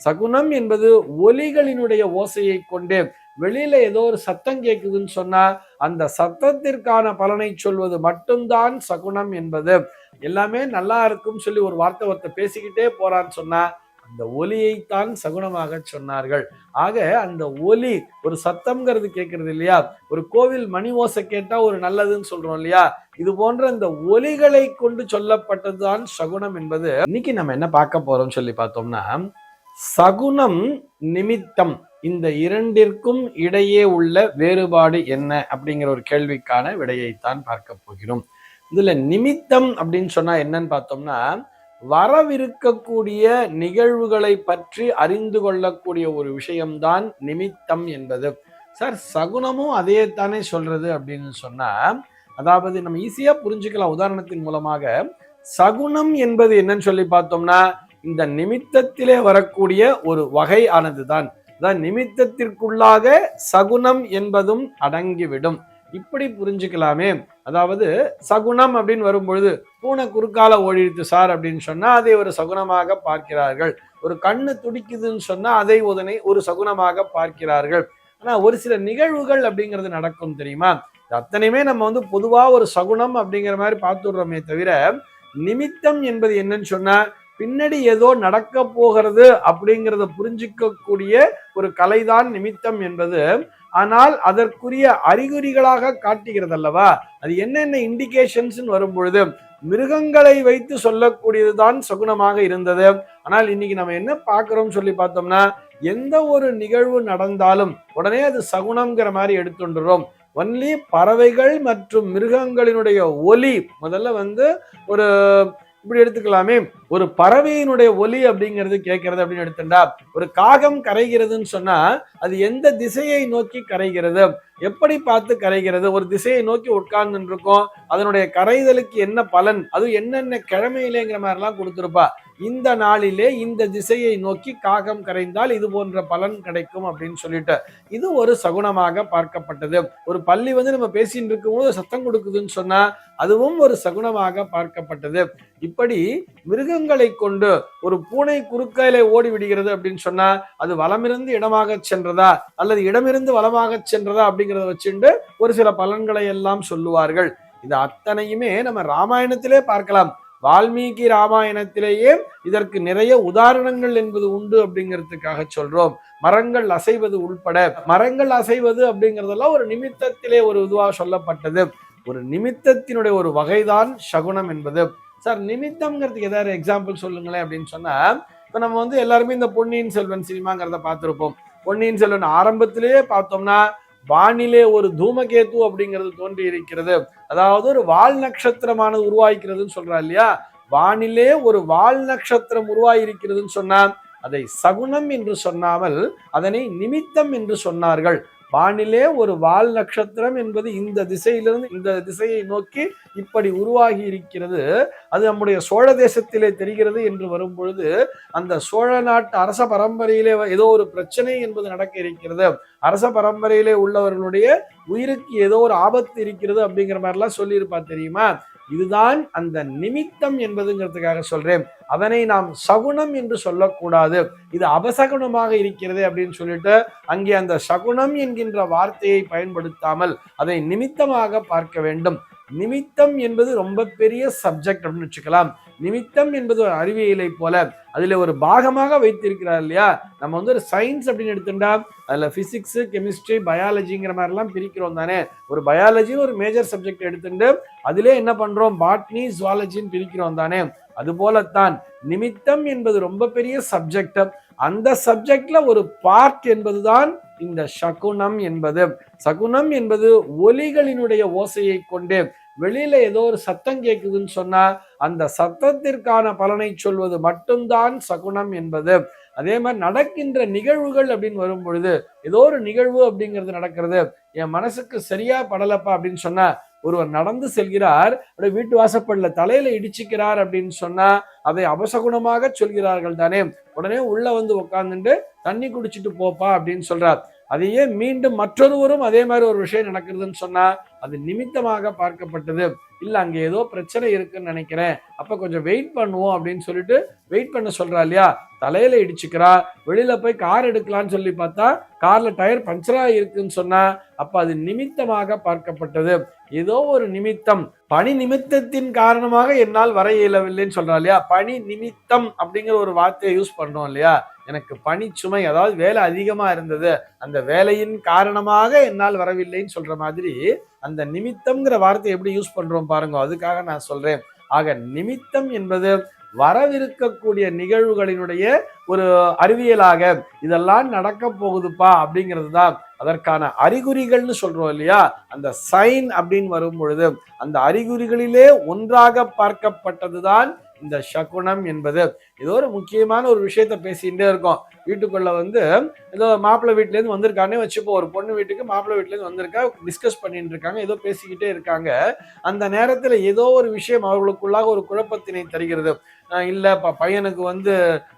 சகுனம் என்பது ஒலிகளினுடைய ஓசையை கொண்டு வெளியில ஏதோ ஒரு சத்தம் கேட்குதுன்னு சொன்னா அந்த சத்தத்திற்கான பலனை சொல்வது மட்டும்தான் சகுனம் என்பது. எல்லாமே நல்லா இருக்கும் சொல்லி ஒரு வார்த்தை ஒருத்தர் பேசிக்கிட்டே போறான்னு சொன்னா அந்த ஒலியைத்தான் சகுனமாக சொன்னார்கள். ஆக அந்த ஒலி ஒரு சத்தம்ங்கிறது கேட்கறது இல்லையா? ஒரு கோவில் மணி ஓசை கேட்டா ஒரு நல்லதுன்னு சொல்றோம் இல்லையா? இது போன்ற இந்த ஒலிகளை கொண்டு சொல்லப்பட்டதுதான் சகுனம் என்பது. இன்னைக்கு நம்ம என்ன பார்க்க போறோம் சொல்லி பார்த்தோம்னா சகுனம் நிமித்தம் இந்த இரண்டிற்கும் இடையே உள்ள வேறுபாடு என்ன அப்படிங்கிற ஒரு கேள்விக்கான விடையைத்தான் பார்க்க போகிறோம். இதுல நிமித்தம் அப்படின்னு சொன்னா என்னன்னு பார்த்தோம்னா வரவிருக்கக்கூடிய நிகழ்வுகளை பற்றி அறிந்து கொள்ளக்கூடிய ஒரு விஷயம்தான் நிமித்தம் என்பது. சார் சகுனமும் அதே தானே சொல்றது அப்படின்னு சொன்னா அதாவது நம்ம ஈஸியா புரிஞ்சுக்கலாம். உதாரணத்தின் மூலமாக சகுனம் என்பது என்னன்னு சொல்லி பார்த்தோம்னா இந்த நிமித்தத்திலே வரக்கூடிய ஒரு வகை ஆனதுதான் அதான் நிமித்தத்திற்குள்ளாக சகுனம் என்பதும் அடங்கிவிடும். இப்படி புரிஞ்சுக்கலாமே. அதாவது சகுனம் அப்படின்னு வரும்பொழுது பூனை குறுக்கால ஓடிடுத்து சார் அப்படின்னு சொன்னா அதை ஒரு சகுனமாக பார்க்கிறார்கள். ஒரு கண்ணு துடிக்குதுன்னு சொன்னா அதை உதனை ஒரு சகுனமாக பார்க்கிறார்கள். ஆனா ஒரு சில நிகழ்வுகள் அப்படிங்கிறது நடக்கும் தெரியுமா? அத்தனையுமே நம்ம வந்து பொதுவா ஒரு சகுனம் அப்படிங்கிற மாதிரி பார்த்துடுறோமே தவிர நிமித்தம் என்பது என்னன்னு சொன்னா பின்னாடி ஏதோ நடக்க போகிறது அப்படிங்கிறத புரிஞ்சிக்கக்கூடிய ஒரு கலைதான் நிமித்தம் என்பது ஆனால் அதற்குரிய அறிகுறிகளாக காட்டுகிறது அல்லவா அது என்னென்ன இண்டிகேஷன்ஸ் வரும் பொழுது மிருகங்களை வைத்து சொல்லக்கூடியது தான் சகுனமாக இருந்தது. ஆனால் இன்னைக்கு நம்ம என்ன பார்க்குறோம் சொல்லி பார்த்தோம்னா எந்த ஒரு நிகழ்வு நடந்தாலும் உடனே அது சகுனம்ங்கிற மாதிரி எடுத்துட்டுறோம் ஒன்லி பறவைகள் மற்றும் மிருகங்களினுடைய ஒலி முதல்ல வந்து ஒரு இப்படி எடுத்துக்கலாமே. ஒரு பறவையினுடைய ஒலி அப்படிங்கிறது கேட்கறது அப்படின்னு எடுத்துட்டா ஒரு காகம் கரைகிறதுன்னு சொன்னா அது எந்த திசையை நோக்கி கரைகிறது? எப்படி பார்த்து கரைகிறது? ஒரு திசையை நோக்கி உட்கார்ந்துருக்கோம் அதனுடைய கரைதலுக்கு என்ன பலன்? அது என்னென்ன கிழமையிலேங்கிற மாதிரிலாம் கொடுத்துருப்பா. இந்த நாளிலே இந்த திசையை நோக்கி காகம் கரைந்தால் இது போன்ற பலன் கிடைக்கும் அப்படின்னு சொல்லிட்டு இது ஒரு சகுனமாக பார்க்கப்பட்டது. ஒரு பள்ளி வந்து நம்ம பேசிட்டு இருக்கும்போது சத்தம் கொடுக்குதுன்னு சொன்னா அதுவும் ஒரு சகுனமாக பார்க்கப்பட்டது. இப்படி மிருகங்களை கொண்டு ஒரு பூனை குறுக்கையில ஓடி விடுகிறது அப்படின்னு சொன்னா அது வளமிருந்து இடமாக சென்றதா அல்லது இடமிருந்து வளமாக சென்றதா அப்படிங்கிறத வச்சுண்டு ஒரு சில பலன்களை எல்லாம் சொல்லுவார்கள். இது அத்தனையுமே நம்ம ராமாயணத்திலே பார்க்கலாம். வால்மீகி ராமாயணத்திலேயே இதற்கு நிறைய உதாரணங்கள் என்பது உண்டு அப்படிங்கிறதுக்காக சொல்றோம். மரங்கள் அசைவது உள்பட மரங்கள் அசைவது அப்படிங்கிறதெல்லாம் ஒரு நிமித்தத்திலே ஒரு இதுவாக சொல்லப்பட்டது. ஒரு நிமித்தத்தினுடைய ஒரு வகைதான் சகுனம் என்பது. சார் நிமித்தம்ங்கிறதுக்கு ஏதாவது எக்ஸாம்பிள் சொல்லுங்களேன் அப்படின்னு சொன்னா இப்ப நம்ம வந்து எல்லாருமே இந்த பொன்னியின் செல்வன் சினிமாங்கிறத பார்த்திருப்போம். பொன்னியின் செல்வன் ஆரம்பத்திலேயே பார்த்தோம்னா வானிலே ஒரு தூமகேத்து அப்படிங்கிறது தோன்றி இருக்கிறது அதாவது ஒரு வால் நட்சத்திரமானது உருவாகிறதுன்னு சொல்றா இல்லையா? வானிலே ஒரு வால் நட்சத்திரம் உருவாகி இருக்கிறதுன்னு சொன்னா அதை சகுனம் என்று சொன்னாமல் அதனை நிமித்தம் என்று சொன்னார்கள். வானிலே ஒரு வால் நட்சத்திரம் என்பது இந்த திசையிலிருந்து இந்த திசையை நோக்கி இப்படி உருவாகி இருக்கிறது. அது நம்முடைய சோழ தேசத்திலே தெரிகிறது என்று வரும் பொழுது அந்த சோழ நாட்டு அரச பரம்பரையிலே ஏதோ ஒரு பிரச்சனை என்பது நடக்க இருக்கிறது. அரச பரம்பரையிலே உள்ளவர்களுடைய உயிருக்கு ஏதோ ஒரு ஆபத்து இருக்கிறது அப்படிங்கிற மாதிரிலாம் சொல்லியிருப்பா தெரியுமா? இதுதான் அந்த நிமித்தம் என்பதுங்கிறதுக்காக சொல்றேன். அதனை நாம் சகுனம் என்று சொல்லக்கூடாது. இது அபசகுணமாக இருக்கிறது அப்படின்னு சொல்லிட்டு அங்கே அந்த சகுனம் என்கின்ற வார்த்தையை பயன்படுத்தாமல் அதை நிமித்தமாக பார்க்க வேண்டும். நிமித்தம் என்பது ரொம்ப பெரிய சப்ஜெக்ட் அப்படின்னு வச்சுக்கலாம். நிமித்தம் என்பது ஒரு அறிவியலை போல. அதில் ஒரு பாகமாக வைத்திருக்கிறார் இல்லையா? நம்ம வந்து ஒரு சயின்ஸ் அப்படின்னு எடுத்துட்டா அதில் ஃபிசிக்ஸு கெமிஸ்ட்ரி பயாலஜிங்கிற மாதிரிலாம் பிரிக்கிறோம் தானே. ஒரு பயாலஜி ஒரு மேஜர் சப்ஜெக்ட் எடுத்துட்டு அதிலே என்ன பண்ணுறோம் பாட்னி ஜுவாலஜின்னு பிரிக்கிறோம் தானே. அது போலத்தான் நிமித்தம் என்பது ரொம்ப பெரிய சப்ஜெக்ட் அந்த சப்ஜெக்ட்ல ஒரு பார்ட் என்பதுதான் இந்த சகுனம் என்பது. சகுனம் என்பது ஒலிகளினுடைய ஓசையை கொண்டு வெளியில ஏதோ ஒரு சத்தம் கேட்குதுன்னு சொன்னா அந்த சத்தத்திற்கான பலனை சொல்வது மட்டும்தான் சகுனம் என்பது. அதே மாதிரி நடக்கின்ற நிகழ்வுகள் அப்படின்னு வரும் பொழுது ஏதோ ஒரு நிகழ்வு அப்படிங்கிறது நடக்கிறது. என் மனசுக்கு சரியா படலப்பா அப்படின்னு சொன்னா ஒருவர் நடந்து செல்கிறார் அப்படியே வீட்டு வாசப்படல தலையில இடிச்சுக்கிறார் அப்படின்னு சொன்னா அதை அபசகுணமாக சொல்கிறார்கள் தானே. உடனே உள்ள வந்து உட்காந்துட்டு தண்ணி குடிச்சிட்டு போப்பா அப்படின்னு சொல்றார். அதையே மீண்டும் மற்றொருவரும் அதே மாதிரி ஒரு விஷயம் நடக்கிறதுன்னு சொன்னா அது நிமித்தமாக பார்க்கப்பட்டது. இல்ல அங்க ஏதோ பிரச்சனை இருக்குன்னு நினைக்கிறேன். அப்ப கொஞ்சம் வெயிட் பண்ணுவோம் அப்படின்னு சொல்லிட்டு வெயிட் பண்ண சொல்றா இல்லையா? தலையில இடிச்சுக்கிறா. வெளியில போய் கார் எடுக்கலாம்னு சொல்லி பார்த்தா கார்ல டயர் பஞ்சரா இருக்குன்னு சொன்னா அப்ப அது நிமித்தமாக பார்க்கப்பட்டது. ஏதோ ஒரு நிமித்தம். பணி நிமித்தத்தின் காரணமாக என்னால் வர இயலவில்லைன்னு சொல்றா இல்லையா? பணி நிமித்தம் அப்படிங்கிற ஒரு வார்த்தையை யூஸ் பண்றோம் இல்லையா? எனக்கு பணி சுமை அதாவது வேலை அதிகமா இருந்தது. அந்த வேலையின் காரணமாக என்னால் வரவில்லைன்னு சொல்ற மாதிரி அந்த நிமித்தம்ங்கிற வார்த்தையை எப்படி யூஸ் பண்றோம் பாருங்க அதுக்காக நான் சொல்றேன். ஆக நிமித்தம் என்பது வரவிருக்கக்கூடிய நிகழ்வுகளினுடைய ஒரு அறிவியலாக இதெல்லாம் நடக்க போகுதுப்பா அப்படிங்கிறது தான் அதற்கான அறிகுறிகள்னு சொல்றோம் இல்லையா? அந்த சைன் அப்படின்னு வரும் பொழுது அந்த அறிகுறிகளிலே ஒன்றாக பார்க்கப்பட்டதுதான் இந்த சகுனம் என்பது. ஏதோ ஒரு முக்கியமான ஒரு விஷயத்த பேசிக்கிட்டே இருக்கோம். வீட்டுக்குள்ள வந்து ஏதோ மாப்பிள்ளை வீட்டிலேருந்து வந்திருக்கானே வச்சுப்போம். ஒரு பொண்ணு வீட்டுக்கு மாப்பிள்ளை வீட்டிலேருந்து வந்திருக்கா டிஸ்கஸ் பண்ணிட்டு இருக்காங்க ஏதோ பேசிக்கிட்டே இருக்காங்க. அந்த நேரத்தில் ஏதோ ஒரு விஷயம் அவர்களுக்குள்ளாக ஒரு குழப்பத்தினை தருகிறது. இல்லை ப- பையனுக்கு வந்து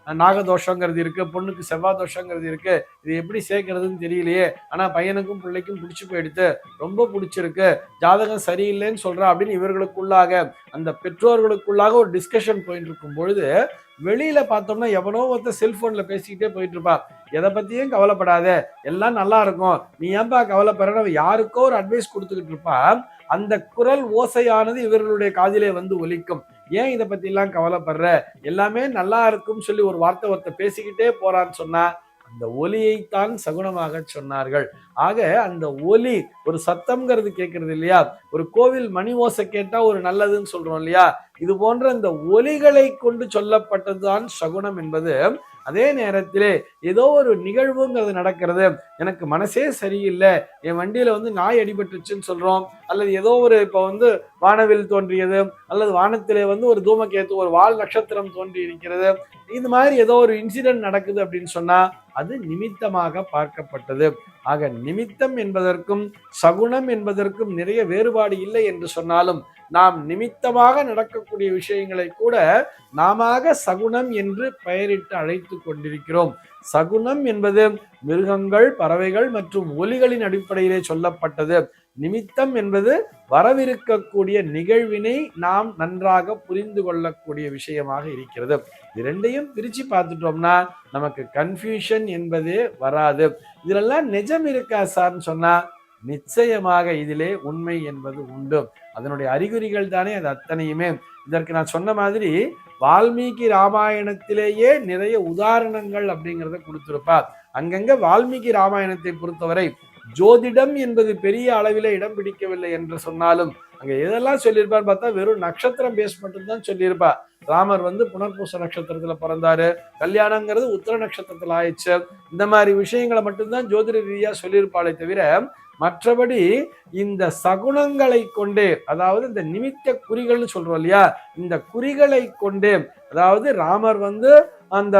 நாகதோஷங்கிறது இருக்குது பொண்ணுக்கு செவ்வாய் தோஷங்கிறது இருக்குது இது எப்படி சேர்க்கறதுன்னு தெரியலையே. ஆனால் பையனுக்கும் பிள்ளைக்கும் பிடிச்சி போயிடுத்து ரொம்ப பிடிச்சிருக்கு ஜாதகம் சரியில்லைன்னு சொல்கிறா அப்படின்னு இவர்களுக்குள்ளாக அந்த பெற்றோர்களுக்குள்ளாக ஒரு டிஸ்கஷன் போயிட்டு இருக்கும் பொழுது வெளியில பார்த்தோம்னா எவனோ ஒருத்தர் செல்போன்ல பேசிக்கிட்டே போயிட்டு இருப்பான் எதை பத்தியும் கவலைப்படாத. எல்லாம் நல்லா இருக்கும். நீ ஏன்பா கவலைப்படுறன்னு அவன் யாருக்கோ ஒரு அட்வைஸ் கொடுத்துக்கிட்டு இருப்பான். அந்த குரல் ஓசையானது இவர்களுடைய காதிலே வந்து ஒலிக்கும். ஏன் இதை பத்தி எல்லாம் கவலைப்படுற? எல்லாமே நல்லா இருக்கும்னு சொல்லி ஒரு வார்த்தை ஒருத்தர் பேசிக்கிட்டே போறான்னு சொன்னா அந்த ஒலியைத்தான் சகுனமாக சொன்னார்கள். ஆக அந்த ஒலி ஒரு சத்தம்ங்கிறது கேட்கறது இல்லையா? ஒரு கோவில் மணி ஓசை கேட்டா ஒரு நல்லதுன்னு சொல்றோம் இல்லையா? இது போன்ற இந்த ஒலிகளை கொண்டு சொல்லப்பட்டதுதான் சகுனம் என்பது. அதே நேரத்திலே ஏதோ ஒரு நிகழ்வுங்கிறது நடக்கிறது. எனக்கு மனசே சரியில்லை. என் வண்டியில வந்து நாய் அடிபட்டுச்சுன்னு சொல்றோம். அல்லது ஏதோ ஒரு இப்போ வந்து வானவில் தோன்றியது. அல்லது வானத்திலே வந்து ஒரு தூமக்கேத்து ஒரு வால் நட்சத்திரம் தோன்றி இருக்கிறது இந்த மாதிரி ஏதோ ஒரு இன்சிடென்ட் நடக்குது அப்படின்னு சொன்னா அது நிமித்தமாக பார்க்கப்பட்டது. ஆக நிமித்தம் என்பதற்கும் சகுனம் என்பதற்கும் நிறைய வேறுபாடு இல்லை என்று சொன்னாலும் நாம் நிமித்தமாக நடக்கக்கூடிய விஷயங்களை கூட நாமாக சகுனம் என்று பெயரிட்டு அழைத்து கொண்டிருக்கிறோம். சகுனம் என்பது மிருகங்கள் பறவைகள் மற்றும் ஒலிகளின் அடிப்படையிலே சொல்லப்பட்டது. நிமித்தம் என்பது வரவிருக்கக்கூடிய நிகழ்வினை நாம் நன்றாக புரிந்து கொள்ளக்கூடிய விஷயமாக இருக்கிறது. இரண்டையும் பிரித்து பார்த்துட்டோம்னா நமக்கு கன்ஃபியூஷன் என்பதே வராது. இதிலெல்லாம் நிஜம் இருக்கா சார்னு சொன்னால் நிச்சயமாக இதிலே உண்மை என்பது உண்டு. அதனுடைய அறிகுறிகள் தானே அது அத்தனையுமே. இதற்கு நான் சொன்ன மாதிரி வால்மீகி ராமாயணத்திலேயே நிறைய உதாரணங்கள் அப்படிங்கிறத கொடுத்திருப்பார். அங்கங்க வால்மீகி ராமாயணத்தை பொறுத்தவரை ஜோதிடம் என்பது பெரிய அளவில் இடம் பிடிக்கவில்லை என்று சொன்னாலும் அங்க எதெல்லாம் சொல்லியிருப்பான்னு பார்த்தா வெறும் நட்சத்திரம் பேஸ் மட்டும்தான் சொல்லியிருப்பா ராமர் வந்து புனர்பூச நட்சத்திரத்துல பிறந்தாரு. கல்யாணங்கிறது உத்தர நட்சத்திரத்துல ஆயிடுச்சு. இந்த மாதிரி விஷயங்களை மட்டும்தான் ஜோதிட ரீதியா சொல்லியிருப்பாளே தவிர மற்றபடி இந்த சகுனங்களை கொண்டே அதாவது இந்த நிமித்த குறிகள்னு சொல்றோம் இல்லையா இந்த குறிகளை கொண்டே அதாவது ராமர் வந்து அந்த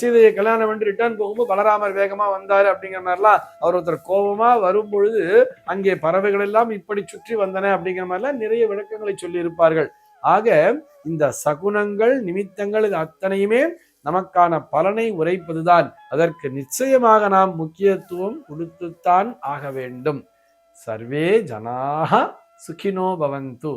சீதையை கல்யாணம் பண்ணி ரிட்டர்ன் போகும்போது பலராமர் வேகமா வந்தாரு அப்படிங்கிற மாதிரிலாம் அவர் ஒருத்தர் கோபமா வரும் பொழுது அங்கே பறவைகள் எல்லாம் இப்படி சுற்றி வந்தன அப்படிங்கிற மாதிரிலாம் நிறைய விளக்கங்களை சொல்லி இருப்பார்கள் ஆக இந்த சகுனங்கள் நிமித்தங்கள் இது அத்தனையுமே நமக்கான பலனை உரைப்பதுதான். அதற்கு நிச்சயமாக நாம் முக்கியத்துவம் கொடுத்துத்தான் ஆக வேண்டும். சர்வே ஜனாக சுகினோ பவந்து.